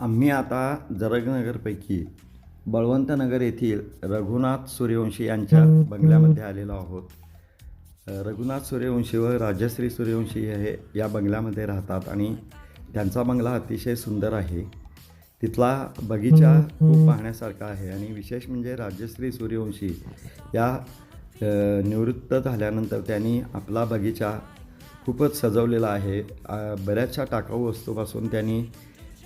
आम्ही आता जरगनगरपैकी बळवंतनगर येथील रघुनाथ सूर्यवंशी यांच्या बंगल्यामध्ये आलेलो आहोत. रघुनाथ सूर्यवंशी व राजश्री सूर्यवंशी हे या बंगल्यामध्ये राहतात आणि त्यांचा बंगला अतिशय सुंदर आहे. तिथला बगीचा खूप पाहण्यासारखा आहे आणि विशेष म्हणजे राजश्री सूर्यवंशी या निवृत्त झाल्यानंतर त्यांनी आपला बगीचा खूपच सजवलेला आहे. बऱ्याचशा टाकाऊ वस्तूपासून त्यांनी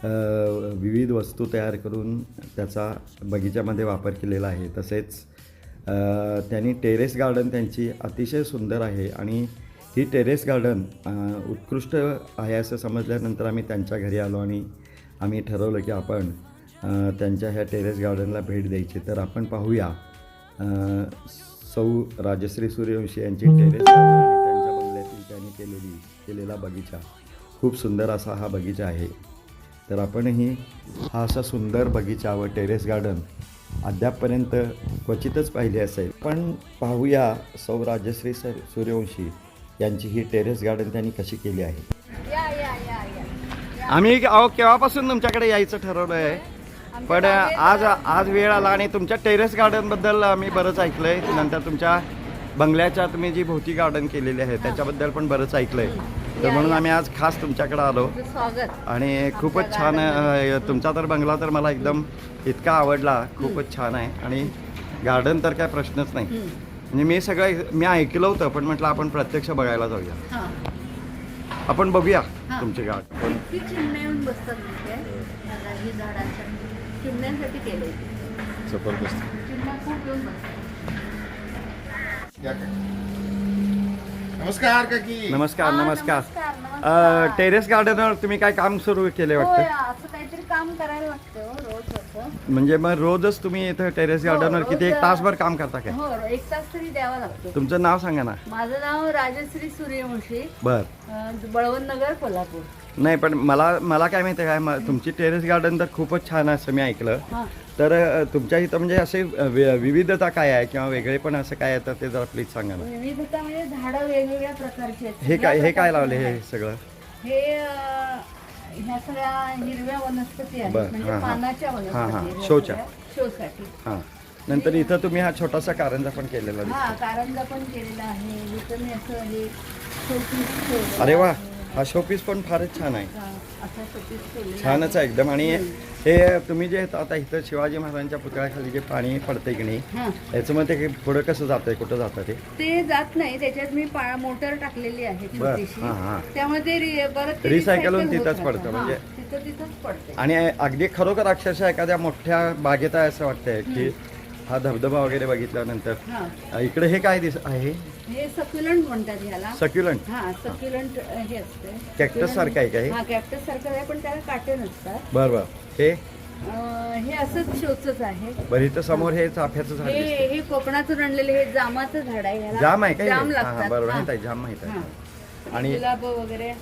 विविध वस्तू तयार करून त्याचा बगीच्यामध्ये वापर केलेला आहे. तसेच त्यांनी टेरेस गार्डन त्यांची अतिशय सुंदर आहे आणि ही टेरेस गार्डन उत्कृष्ट आहे असं समजल्यानंतर आम्ही त्यांच्या घरी आलो आणि आम्ही ठरवलं की आपण त्यांच्या ह्या टेरेस गार्डनला भेट द्यायची. तर आपण पाहूया सौ राजश्री सूर्यवंशी यांची टेरेस गार्डन आणि त्यांच्या बंगल्यातील त्यांनी केलेली केलेला बगीचा. खूप सुंदर असा हा बगीचा आहे. तर आपणही हा असा सुंदर बगीचा व टेरेस गार्डन अद्यापपर्यंत क्वचितच पाहिली असेल. पण पाहूया सौ राजश्री सर सूर्यवंशी यांची ही टेरेस गार्डन त्यांनी कशी केली आहे. आम्ही अहो केव्हापासून तुमच्याकडे यायचं ठरवलं आहे पण आज आज वेळ आला आणि तुमच्या टेरेस गार्डनबद्दल आम्ही बरंच ऐकलं आहे नंतर तुमच्या बंगल्याच्या तुम्ही जी भोवती गार्डन केलेली आहे त्याच्याबद्दल पण बरंच ऐकलं आहे तर म्हणून आम्ही आज खास तुमच्याकडे आलो. स्वागत. आणि खूपच छान अ, तुमचा तर बंगला तर मला एकदम इतका आवडला. खूपच छान आहे. आणि गार्डन तर काय प्रश्नच नाही. म्हणजे मी सगळं मी ऐकलं होतं पण म्हटलं आपण प्रत्यक्ष बघायला जाऊया. हा. आपण बघूया हा. तुमचे गार्डन. इतकी चिमण्या येऊन बसतात तिथे झाडांची झाडांच्या चिमण्यांसाठी केले. जबरदस्त. चिमण्या खूप येऊन बसतात. या काकी. नमस्कार काकी. नमस्कार हा, नमस्कार. नमस्कार, नमस्कार. अ, टेरेस गार्डनवर तुम्ही काय काम सुरू केले होय, वाटतं असं काहीतरी काम करायला लागतं हो, रोज असं म्हणजे मग रोजच तुम्ही इथं टेरेस हो, गार्डनवर किती एक रोज- तासभर काम करता काय? हो एक तास तरी द्यावा लागतो. तुमचं नाव सांगा ना. माझं नाव राजश्री सूर्यवंशी. बर. अं, बळवंत नगर कोल्हापूर. नाही पण मला मला काय माहिती आहे काय म- तुमची टेरेस गार्डन तर खूपच छान आहे असं मी ऐकलं. हा. तर अ, तुमच्या इथं म्हणजे असे वि- विविधता काय आहे किंवा वेगळे पण असं काय आहे तर ते जरा प्लीज सांगा ना. विविधता म्हणजे झाडं वेगवेगळ्या प्रकारची आहेत. हे काय हे काय लावले हे सगळं? हे अं, ह्या सगळ्या हिरव्या वनस्पती आहेत. बरं, म्हणजे हां, हां. पानाच्या हां, हां, आहेत. ह्या शोच्या. सगळ्या. शोसाठी. हां. नंतर इथं तुम्ही हा छोटासा कारंजा पण केलेला दिसतो. हा कारंजा पण केलेला आहे. इथं मी असं हे शोपीस ठेवलेलं अरे वा. आहे. हा शोपीस पण फारच छान आहे. हा, छानच आहे एकदम. आणि हे तुम्ही जे आता इथं शिवाजी महाराजांच्या पुतळ्याखाली जे पाणी पडतंय की नाही हा. याचं मग ते पुढं कसं जातंय कुठं जातं ते? ते जात नाही. त्याच्यात मी मोटर टाकलेली आहे बरं, छोटीशी. हां, हां. त्यामुळे ते रि- परत ते Recycle होऊन तिथंच. पडतं, म्हणजे- पडते आणि अगदी खरोखर अक्षरशः एखाद्या मोठ्या बागेत आहे असं वाटतंय की हा धबधबा वगैरे बघितल्यानंतर. इकडे हे काय दिस आहे? हे सक्युलंट म्हणतात ह्याला. सक्युलंट हा सक्युलंट हे असते Cactus सारखं आहे का हे? हा कॅक्टस सारखं आहे पण त्याला काटे नसतात. बरं बरं. हे? अं, हे असंच शोचच आहे. बरं इथं समोर हे चाफ्याचं झाड हे दिसतंय. हे कोकणातून आणलेले हे जामाचं झाड आहे. ह्याला जाम आहे का हे? जाम हा, हा, लागतात. बरोबर हा. माहीत आहे जाम माहीत आहे. हा. आणि गुलाब वगैरे.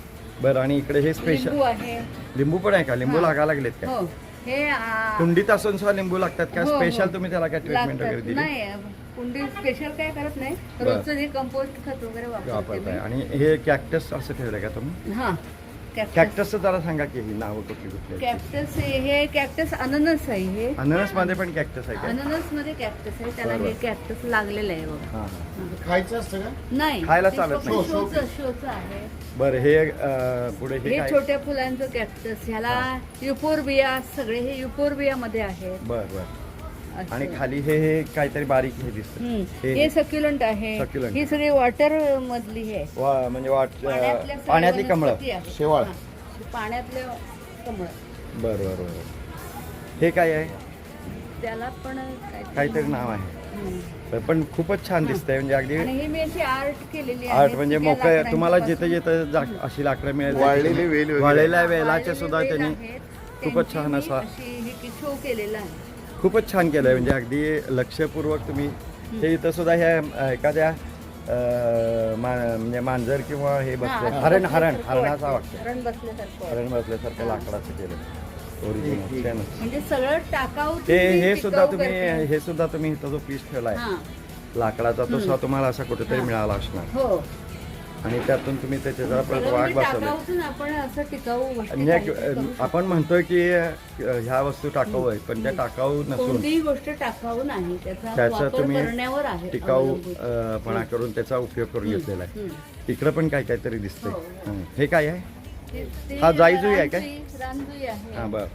बरं आणि इकडे हे स्पेशल लिंबू आहे. लिंबू पण आहे का? लिंबू हा. लागायला लागलेत का? हो. हे आ, कुंडीत असून सुद्धा लिंबू लागतात का? हो, हो. स्पेशल तुम्ही त्याला काय ट्रीटमेंट वगैरे दिली? नाही कुंडी स्पेशल काय करत नाही बरं. रोजचं हे कंपोस्ट खत वगैरे वापरते वापरताय. मी. आणि हे कॅक्टस असं ठेवलंय का तुम्ही? हा. कॅक्टस कॅक्टसचं जरा सांगा की ही नावं कुठली कुठली आहेत. कॅक्टस हे हे कॅक्टस अननस आहे हे. अननसमध्ये पण कॅक्टस आहे का? अननसमध्ये कॅक्टस आहे. त्याला. हे कॅक्टस लागलेलं आहे बघा. हां हां. खायचं असतं का? नाही. खायला ते चालत फक्त नाही. शोचं शोचं. आहे. बरं हे अं, पुढे हे हे काय? छोट्या फुलांचं कॅक्टस ह्याला युपोरबिया सगळे हे युपोरबिया मध्ये आहेत. बर बर. आणि खाली हे हे काहीतरी बारीक हे दिसतं हम्म. हे- हे सक्युलंट आहे Succulent. ही सगळी वॉटर मधली हे आहे. वा म्हणजे वाट पाण्यातल्या पाण्यातली कमळं वनस्पती. शेवाळ. हा. पाण्यातले कमळ बर बर बर हे काय आहे त्याला पण काहीतरी नाव आहे हम्म. पण खूपच छान दिसतंय म्हणजे अगदी आणि हे मी अशी आर्ट केलेली आहे आर्ट म्हणजे मोकळे लाकडांची तुम्हाला. जिथं जिथं जा- अशी लाकडं मिळेल वाळलेली वेल वगैरे. वाळलेल्या वेलाचे वाळलेले सुद्धा वेल त्यांनी आहेत. खूपच त्यांची छान मी असा- अशी हे शो केलेला आहे खूपच छान केलंय म्हणजे अगदी लक्षपूर्वक तुम्ही हे इथं सुद्धा ह्या एखाद्या अं, मा- म्हणजे मांजर किंवा हे बसलं. हरण हरण हरणाचा वाटतं. बसल्यासारखं. हरण बसल्यासारखं लाकडाचं केलं. ओरिजिनल छानच. म्हणजे सगळं टाकाऊ हे तुम्ही हे टिकाऊ सुद्धा तुम्ही करताय. हे सुद्धा तुम्ही इथं जो पीस ठेवलाय हा. लाकडाचा तो सुद्धा तुम्हाला असा कुठेतरी. मिळाला असणार. हो. आणि त्यातून तुम्ही त्याचे जरा वाघ बसवले आपण म्हणतोय की ह्या वस्तू टाकाऊ आहेत पण त्या टाकाऊ नसून कोणतीही गोष्ट टाकाऊ नाही त्याचा तुम्ही करण्यावर आहे टिकाऊ अवलंबून. अ, पणा करून त्याचा उपयोग करून घेतलेला आहे. इकडं पण काय काहीतरी दिसतंय हो. हं. काय आहे हा जाईजुई आहे काय? हा बर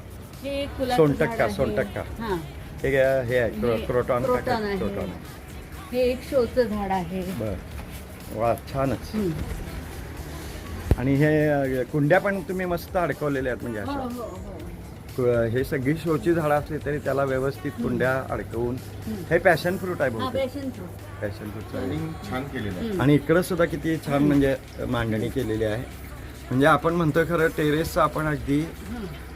सोनटक्का. सोनटक्का. हा. हे आहे क्रो- क्रोटॉन. क्रोटॉन हे एक शोचं झाड आहे बर वा छानच. आणि हे कुंड्या पण तुम्ही मस्त अडकवलेल्या आहेत म्हणजे हो, अशा. हो, हो. क- हे सगळी शोची झाडं असली तरी त्याला व्यवस्थित कुंड्या अडकवून. हे पॅशन फ्रूट आहे हा बहुतेक. पॅशन फ्रूट पॅशन छान केलेलं आहे. आणि इकडं सुद्धा किती छान म्हणजे मांडणी केलेली आहे. म्हणजे आपण म्हणतोय खरं टेरेसचं आपण अगदी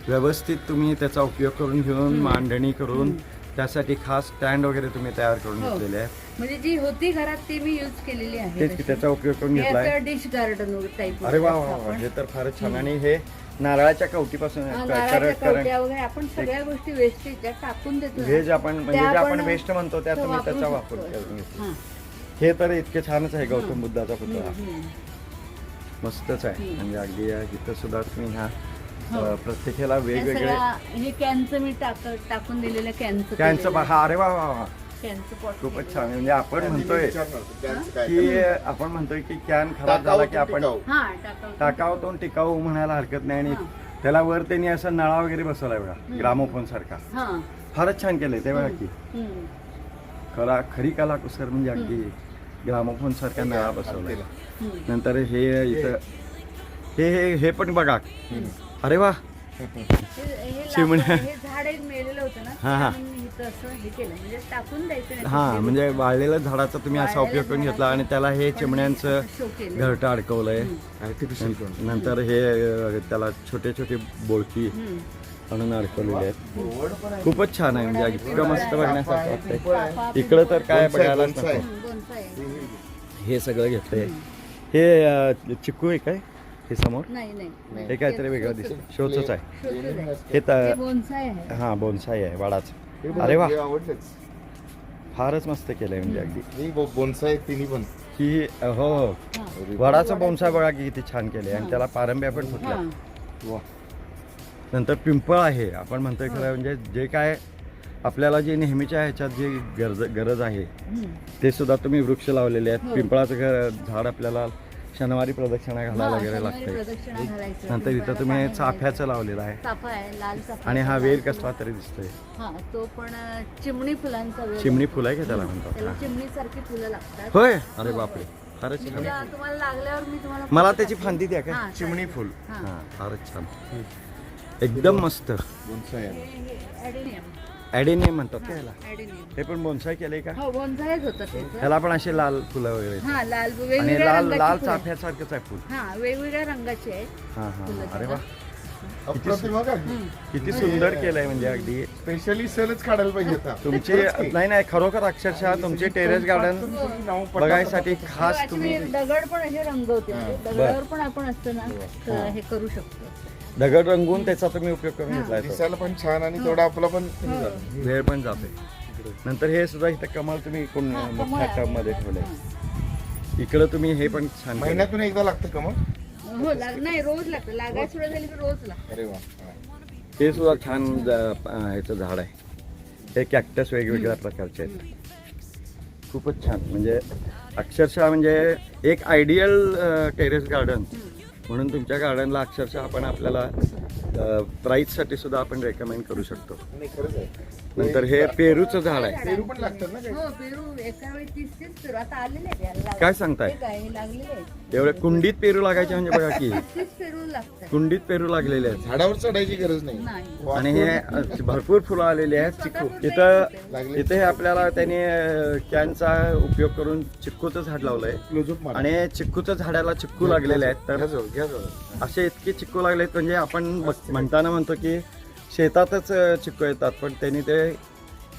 व्यवस्थित तुम्ही त्याचा उपयोग करून घेऊन मांडणी करून त्यासाठी खास स्टँड वगैरे तुम्ही तयार करून हो. घेतलेले आहे म्हणजे जी होती घरात ती मी यूज केलेली आहे तेच की त्याचा उपयोग करून घेतलाय डिश गार्डन टाईप अरे वा वा वा हे तर फारच छान आणि हे नारळाच्या कवटीपासून नारळाच्या करंट कवट्या वगैरे आपण सगळ्या गोष्टी वेस्टेज ज्या टाकून देतो ना, व्हेज आपण म्हणजे जे आपण आपण वेस्ट म्हणतो त्या त्या तुम्ही वापरू त्याचा वापर शकतो. करून घेतला. हा. हे तर इतके छानच आहे गौतम बुद्धाचा पुतळा हम्म. मस्तच आहे. म्हणजे अगदी या इथं सुद्धा तुम्ही ह्या हो. अ, प्रत्येकाला या वेगवेगळे सगळ्या- हे कॅनचं मी टाक टाकून दिलेलं कॅनचं केलेलं हा अरे वा वा वा आहे. कॅनचं pot खूपच केलेलं छान म्हणजे आपण म्हणतोय त्यांचं की? आपण म्हणतोय की कॅन खराब टाकाऊ झाला की आपण. हा टाकाऊ टाकावतून टिकाऊ म्हणायला हरकत नाही आणि हा. त्याला वर त्यांनी असं नळा वगैरे बसवलाय बघा ग्रामोफोन सारखा हा फारच छान केलंय ते बघा की हम्म. कला खरी कला कुसर म्हणजे अगदी ग्रामोफोन सारखा नळा बसवलाय हम्म. नंतर हे इथं हे हे हे पण बघा अरे वा हे- हे चिमण्या. हे झाड एक मेलेलं होतं ना हा, हा. म्हणून मी इथं असं हे केलं म्हणजे. हा म्हणजे वाळलेल्या झाडाचा तुम्ही असा उपयोग करून घेतला आणि त्याला हे चिमण्यांचं. घरटं अडकवलंय नंतर हे त्याला छोटे छोटे बोळकी हम्म. आणून अडकवलेले आहेत. खूपच छान आहे म्हणजे इतकं मस्त बघण्यासारखं वाटतंय इकडं तर काय बघायलाच. नको. हे सगळं घेतलंय हे अ, चिक्कू आहे काय हे समोर? नाही नाही. हे काहीतरी वेगळं दिसतं शोचच आहे. हे हे तर बोनसाय आहे. हा बोनसाई आहे वाडाचं. अरे वा. फारच मस्त केलंय म्हणजे अगदी. ही बोनसाय तिन्ही पण. हो हो. हा. वडाचं बोनसाय बघा की किती छान केले आणि त्याला पारंब्या पण फुटल्या. वा. नंतर पिंपळ आहे. आपण म्हणतोय खरं म्हणजे जे काय आपल्याला जे नेहमीच्या ह्याच्यात जी गरज गरज आहे. ते सुद्धा तुम्ही वृक्ष लावलेले आहेत. हो. पिंपळाचं झाड आपल्याला शनिवारी प्रदक्षिणा घालायला हा, वगैरे लागते प्रदक्षिणा घालायचं. नंतर इथं तुम्ही चाफ्याचं लावलेलं आहे घालायचं. चाफा आहे लाल चाफा आणि हा वेल कसला. तरी दिसतोय हा तो पण अं, चिमणी फुलांचा वेल चिमणी. फुलं आहे का त्याला म्हणतात त्याला हा. चिमणी सारखी फुलं लागतात होय अरे बापरे फारच मी छान तुम्हाला लागल्यावर मी तुम्हाला मला त्याची. फांदी द्या काय हा, चिमणी. फुल हा. हा फारच छान एकदम मस्त हे-. हे ॲडेनियम. ॲडेनियम म्हणतात का याला ॲडेनियम. हे पण बोनसाय केलंय का हो बोनसायच होतं त्याचं ह्याला पण असे लाल फुलं वगैरे आहेत. हा लाल आणि वेगवेगळ्या लाल रंगाची फुलं. चाफ्यासारखंच आहे फुल हा वेगवेगळ्या रंगाची आहेत हा हा फुलं हा. अरे वा. किती सुंदर केलंय म्हणजे अगदी. स्पेशली सेलच काढायला पाहिजे आता. तुमची नाही नाही खरोखर अक्षरशः तुमची टेरेस गार्डन बघायसाठी खास Actually तुम्ही दगड पण असे रंगवते दगडावर पण आपण असतं ना तर हे. करू शकतो. दगड रंगवून त्याचा तुम्ही उपयोग करून घेतलाय तो. दिसायला पण छान आणि तेवढा आपला पण हो. वेळ पण जाते. नंतर हे सुद्धा इथं कमाल तुम्ही कोण हा, मोठ्या. टबमध्ये ठेवलंय. इकडं तुम्ही हे पण छान. महिन्यातून एकदा लागतं का मग हो लाग नाही रोज लागतं. लागायला सुरू झाली की रोज लागतं. अरे वा हा. हे सुद्धा छान ज- अं, ह्याचं झाड आहे. हे कॅक्टस वेगवेगळ्या प्रकारचे आहेत. खूपच छान. म्हणजे अक्षरशः म्हणजे एक आयडियल टेरेस गार्डन म्हणून तुमच्या गार्डनला अक्षरशः आपण आपल्याला प्राईजसाठी सुद्धा आपण रेकमेंड करू शकतो. नाही खरंच आहे. नंतर हे पेरूचं झाड आहे. पेरू पण लागतात ना काही. हो पेरू एका वेळी तीस तीस पेरू. आता आलेले आहेत याला. लागले. काय सांगताय? हे काय हे लागलेले आहेत. एवढे कुंडीत पेरू लागायचे म्हणजे बघा की. तीस पेरू लागतात. कुंडीत पेरू लागलेले आहेत. झाडावर चढायची गरज नाही. नाही. आणि हे अ, भरपूर फुलं आलेली आहेत. स्वतः इथं लागले. इथे हे आपल्याला त्याने कॅनचा उपयोग करून चिक्कूचं झाड लावलंय. क्लोजअप मार. आणि चिक्कूच्या झाडाला चिक्कू लागलेले आहेत. घ्या तर जवळ, घ्या जवळ. असे इतके चिक्कू लागलेत. म्हणजे आपण बघ- म्हणताना म्हणतो की शेतातच चिक्कू येतात पण त्यांनी ते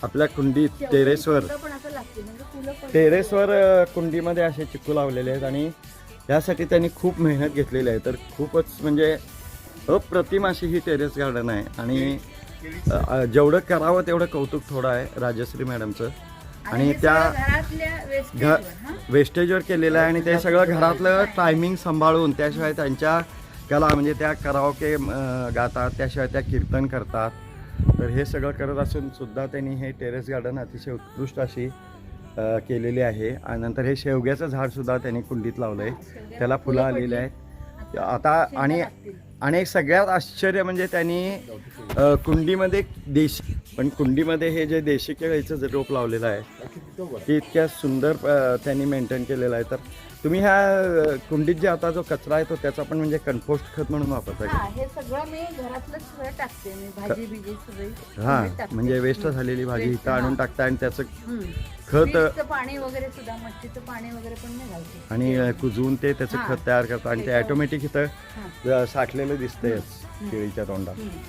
आपल्या कुंडीत टेरेसवर म्हणजे टेरेसवर कुंडीमध्ये असे चिक्कू लावलेले आहेत आणि यासाठी त्यांनी खूप मेहनत घेतलेली आहे. तर खूपच म्हणजे अप्रतिम अशी ही टेरेस गार्डन आहे आणि जेवढं करावं तेवढं कौतुक थोडं आहे राजश्री मॅडमचं. आणि त्या घ वेस्टेजवर केलेलं आहे आणि ते सगळं घरातलं टायमिंग सांभाळून त्याशिवाय त्यांच्या कला म्हणजे त्या कराओके अं, गातात त्याशिवाय त्या कीर्तन करतात. तर हे सगळं करत असून सुद्धा त्यांनी हे टेरेस गार्डन अतिशय उत्कृष्ट अशी केलेली आहे. आणि नंतर हे शेवग्याचं झाडसुद्धा त्यांनी कुंडीत लावलं आहे त्याला फुलं आलेली आहेत. आता आणि आणि एक सगळ्यात आश्चर्य म्हणजे त्यांनी कुंडीमध्ये देशी पण कुंडीमध्ये हे जे देशी केळीचं जे रोप लावलेलं आहे ते इतक्या सुंदर त्यांनी मेंटेन केलेलं आहे. तर तुम्ही ह्या कुंडीत जे आता जो कचरा आहे तो त्याचा पण म्हणजे कंपोस्ट खत म्हणून वापरताय हा का हे सगळं मी घरातलं सगळं टाकते मी भाजी बिजी सगळी हा टाकते. म्हणजे वेस्ट झालेली भाजी Waste, इथं आणून हा. टाकता आणि त्याचं हम्म. खत पाणी वगैरे सुद्धा मच्छीचं पाणी वगैरे पण घालते आणि अ, कुजवून ते त्याचं हा. खत तयार करतात आणि ते त्याच्यावर- ऑटोमॅटिक इथं हा. अ, साठलेलं दिसतंयच केळीच्या तोंडात हम्म.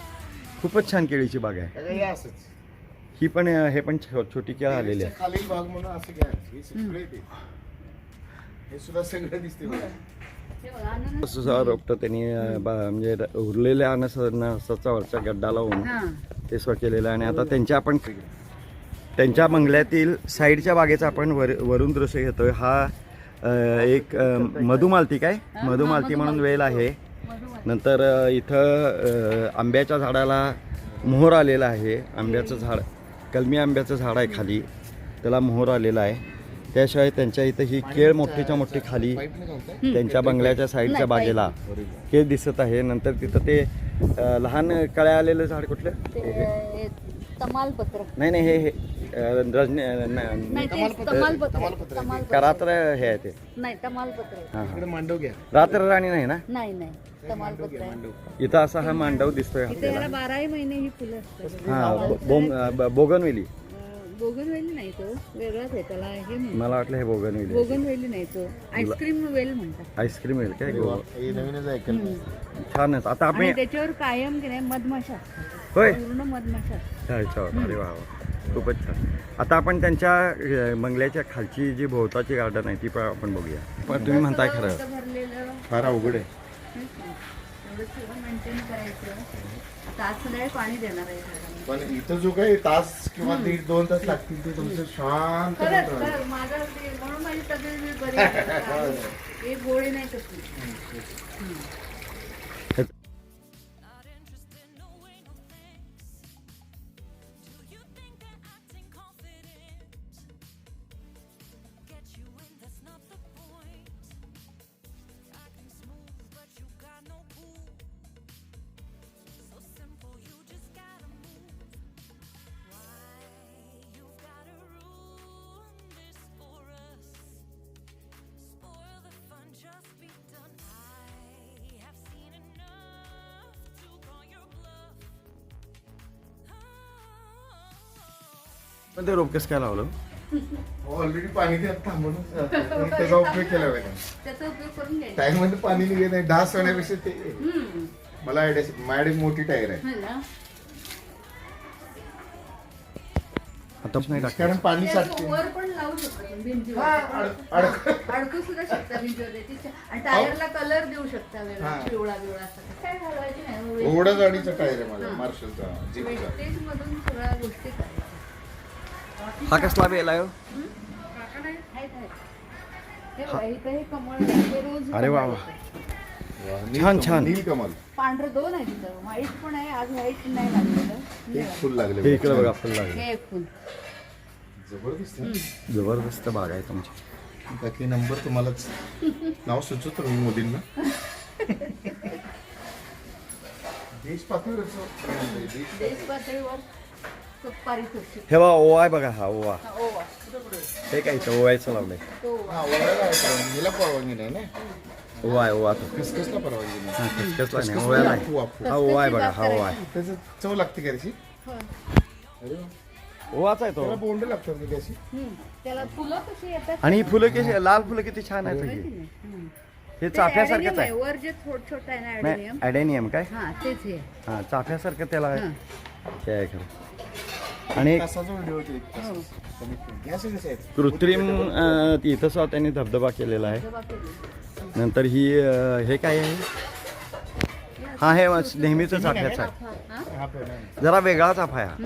खूपच छान केळीची बाग आहे हे असंच ही पण अ, हे पण छो- छोटी केळ आलेली आहे खालील भाग म्हणून असं घ्या हे सगळं येते. हे सुद्धा सगळं दिसते बघा. बघा, अननस- सुद्धा रोपटं त्यांनी अ, बा- म्हणजे उरलेल्या अनस अनसाचा वरचा गड्डा लावून हा. ते स्व केलेलं आहे आणि आता त्यांच्या आपण त्यांच्या बंगल्यातील साईडच्या बागेचं आपण वर वरून दृश्य घेतोय. हा अ, एक अ, मधुमालती काय? हा, मधुमालती म्हणून वेल आहे. नंतर अ, इथं अ, आंब्याच्या झाडाला मोहर आलेला आहे. आंब्याचं झाड कलमी आंब्याचं झाड आहे खाली. त्याला मोहर आलेला आहे. त्याशिवाय त्यांच्या इथं ही केळ मोठीच्या मोठी खाली? त्यांच्या बंगल्याच्या साईडच्या बागेला हे दिसत आहे. नंतर तिथं ते लहान कळ्या आलेलं झाड कुठलं? हे नाही नाही हे हे करात्र हे आहे ते. नाही तमालपत्र. आहे. इकडे मांडव घ्या. रात्र राणी नाही ना? नाही नाही तमालपत्र आहे. इथं असा हा मांडव दिसतोय बाराही महिने ही फुलं हा बोगनवेली. बोगनवेली नाही तो. वेगळाच आहे त्याला हे म्हणतात. मला वाटलं हे बोगनवेली बोगनवेली नाही तो. आईस्क्रीम वेल म्हणतात. आईस्क्रीम येईल काय? गो- हे नवीनच ऐकल छानच आता आणि आपण त्याच्यावर कायम की नाही मधमाशा असतात. होय. पूर्ण मधमाशा असतात. ह्याच्यावर अरे वा वा. खूपच छान. आता आपण त्यांच्या अ, बंगल्याच्या खालची जी भोवताची गार्डन आहे ती पण आपण बघूया. पण तुम्ही म्हणताय खरं. भरलेलं. फार अवघड आहे. एवढं सगळं मेंटेन करायचं. आता आज संध्याकाळी पाणी देणार आहे झाडांना. पण इथं जो काही तास किंवा दीड दोन तास लागतील ते तुमचं शांत खरंच खरंच माझं म्हणून माझी तब्येत बी बरी आहे. एक गोळी नाही कसली. पण ते रोप कसं काय लावलं? ऑलरेडी पाणी त्यात थांबून त्याचा उपयोग केला पाहिजे त्याचा उपयोग करून घ्यायचा. टाइममध्ये पाणी निघत नाही डास होण्यापेक्षा ते हम्म. मला आयडिया माझ्याकडे मोठी टायर आहे. है ना? आता नाही कारण पाणी ते साठते. वर पण लावू शकता तुम्ही हा, भिंतीवर अड- अडक अडकू सुद्धा शकता भिंतीवर. त्याची आणि टायरला कलर देऊ शकता वेगळा. हा. पिवळा पिवळा असा. काय घालवायची नाही. एवढा जाडीचा टायर आहे माझा हा. मार्शलचा जीपचा वेस्टेज मधून सगळ्या गोष्टी करायच्या हा कसला वेल आहे हो? हे. हे हे अरे वा वा. छान, छान. नील कमल. पांढरं दोन आहे तिथं. व्हाईट पण आहे आज व्हाईट नाही लागलेलं. हे एक. फुल लागले हे इकडे बघा. फुल लागले. हे एक फुल. जबरदस्त आहे. जबरदस्त बाग आहे तुमची. बाकी नंबर तुम्हालाच नाव सुचवतो मी मोदींना. देश पातळीवर देश देश पातळीवर हे बा ओवा आहे बघा हा ओवा. हा, ओवा. हे काय इथं ओवायचं. हा आहे परवानगी? हिला परवानगी नाही ना? ओवा आहे ओवा तो. खसखसला परवानगी नाही. हा खसखसला नाही खसखस ओव्याला वाफू, आहे. वाफू. हा ओवा आहे बघा हा ओवा आहे. त्याचं चव लागते का त्याची? होय. अरे वा. ओवाच आहे तो. त्याला बोंड लागतात का त्याची? हम्म. त्याला फुलं कशी येतात? आणि ही फुलं कशी लाल फुलं किती छान आहेत. हे. ते चाफ्यासारखंच आहे. वर जे थोडं छोटं आहे ना नाही काय? हा तेच हे. हा चाफ्यासारखं त्याला हा. हे आहे खरं. आणि कृत्रिम इथं सुद्धा त्यांनी धबधबा केलेला आहे. नंतर ही हे काय आहे? हा हे नेहमीच चाफ्याचं आहे. जरा वेगळा चाफा आहे हा.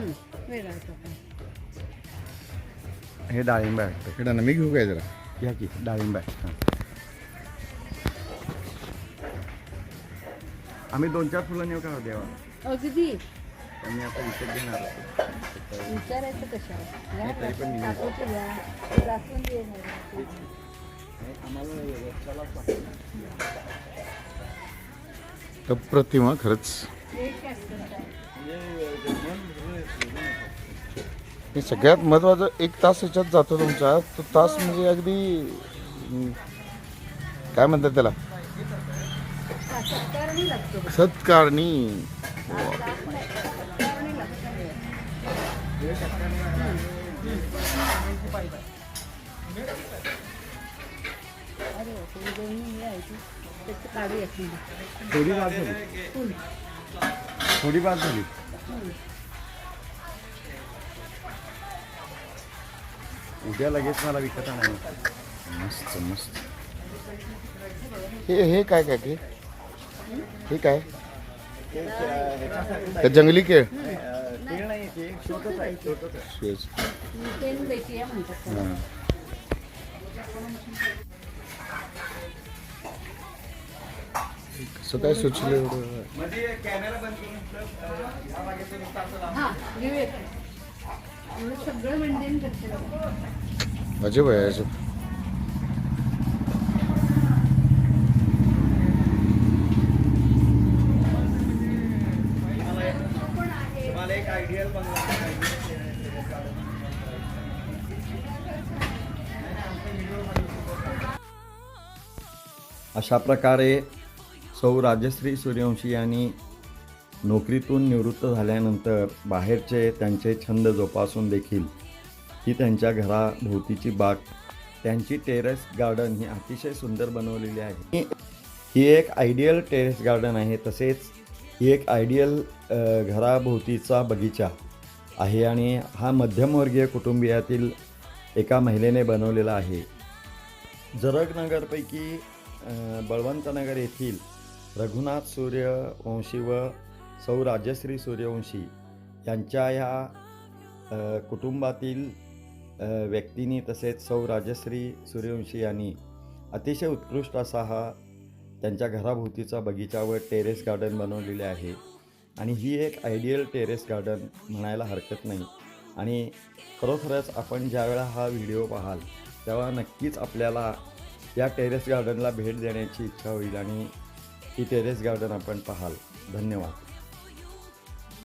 हे डाळिंब आहे मी घेऊ काय जरा? या की डाळिंब आहे. हां. आम्ही दोन चार फुलं नेऊ का देवा? अगदी. मी आता विकत घेणार होतो. विचारायचं कशाला? तरी पण अप्रतिम खरंच एक असतं काय हे सगळ्यात महत्वाचं एक तास ह्याच्यात जातो तुमचा. तो तास म्हणजे अगदी हम्म, काय म्हणतात त्याला? सत्कारणी. थोडी बाद झाली. थोडी बाद झाली. उद्या लगेच मला विकत आणायचं मस्त मस्त. हे हे काय काय हे हे काय? ते जंगली केळ शेज. पेन बेटी आहे म्हणतात त्याला. हां. कसं काय सुचलं एवढं हा घेऊया एवढं सगळं मेंटेन करते बाबा. अजब आहे अजब अशा प्रकारे सौ राजश्री सूर्यवंशी यांनी नोकरीतून निवृत्त झाल्यानंतर बाहेरचे त्यांचे छंद जोपासून देखील ही त्यांच्या घराभोवतीची बाग त्यांची टेरेस गार्डन ही अतिशय सुंदर बनवलेली आहे. ही- एक आयडियल टेरेस गार्डन आहे तसेच ही एक आयडियल घराभोवतीचा बगीचा आहे आणि हा मध्यमवर्गीय कुटुंबियातील एका महिलेने बनवलेला आहे. जरगनगरपैकी बळवंतनगर येथील रघुनाथ सूर्यवंशी व सौ राजश्री सूर्यवंशी यांच्या ह्या कुटुंबातील अ, व्यक्तींनी तसेच सौ राजश्री सूर्यवंशी यांनी अतिशय उत्कृष्ट असा हा त्यांच्या घराभोवतीचा बगीचा व टेरेस गार्डन बनवलेले आहे. आणि ही एक आयडियल टेरेस गार्डन म्हणायला हरकत नाही. आणि खरोखरच आपण ज्यावेळा हा व्हिडिओ पाहाल तेव्हा नक्कीच आपल्याला या टेरेस गार्डनला भेट देण्याची इच्छा होईल आणि ही टेरेस गार्डन आपण पाहाल. धन्यवाद.